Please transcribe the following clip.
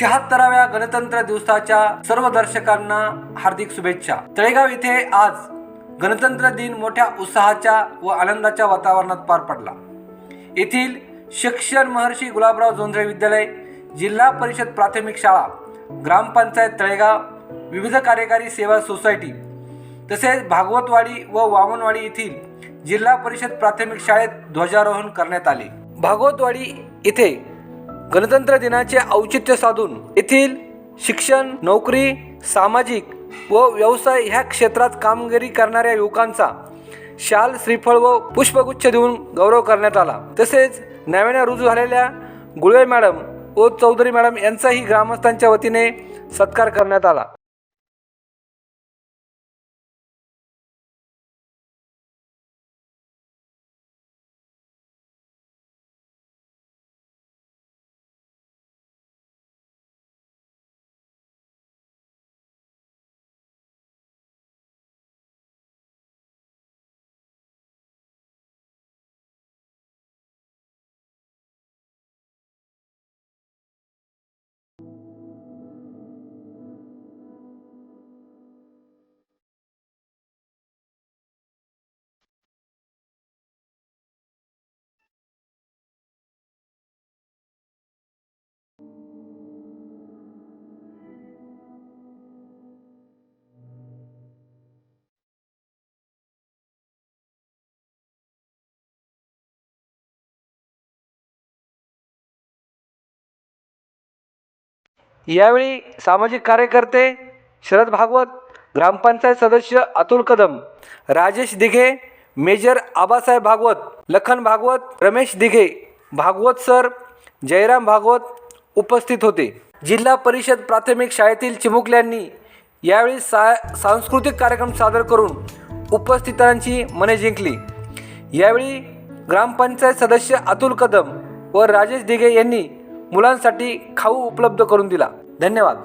शहात्तराव्या गणतंत्र दिवसाच्या सर्व दर्शकांना हार्दिक शुभेच्छा. तळेगाव येथे आज गणतंत्र दिन मोठ्या उत्साहाच्या व आनंदाच्या वातावरणात पार पडला. येथील शिक्षण महर्षी गुलाबराव जोंधळे विद्यालय जिल्हा परिषद प्राथमिक शाळा ग्रामपंचायत तळेगाव विविध कार्यकारी सेवा सोसायटी तसेच भागवतवाडी व वामनवाडी येथील जिल्हा परिषद प्राथमिक शाळेत ध्वजारोहण करण्यात आले. भागवतवाडी येथे गणतंत्र दिनाचे औचित्य साधून येथील शिक्षण नोकरी सामाजिक व व्यवसाय ह्या क्षेत्रात कामगिरी करणाऱ्या युवकांचा शाल श्रीफळ व पुष्पगुच्छ देऊन गौरव करण्यात आला. तसेच नव्याने रुजू झालेल्या गुळवे मॅडम व चौधरी मॅडम यांचाही ग्रामस्थांच्या वतीने सत्कार करण्यात आला. यावेळी सामाजिक कार्यकर्ते शरद भागवत ग्रामपंचायत सदस्य अतुल कदम राजेश दिघे मेजर आबासाहेब भागवत लखन भागवत रमेश दिघे भागवत सर जयराम भागवत उपस्थित होते. जिल्हा परिषद प्राथमिक शाळेतील चिमुकल्यांनी यावेळी सा सांस्कृतिक कार्यक्रम सादर करून उपस्थितांची मने जिंकली. यावेळी ग्रामपंचायत सदस्य अतुल कदम व राजेश दिघे यांनी मुलांसाठी खाऊ उपलब्ध करून दिला. धन्यवाद.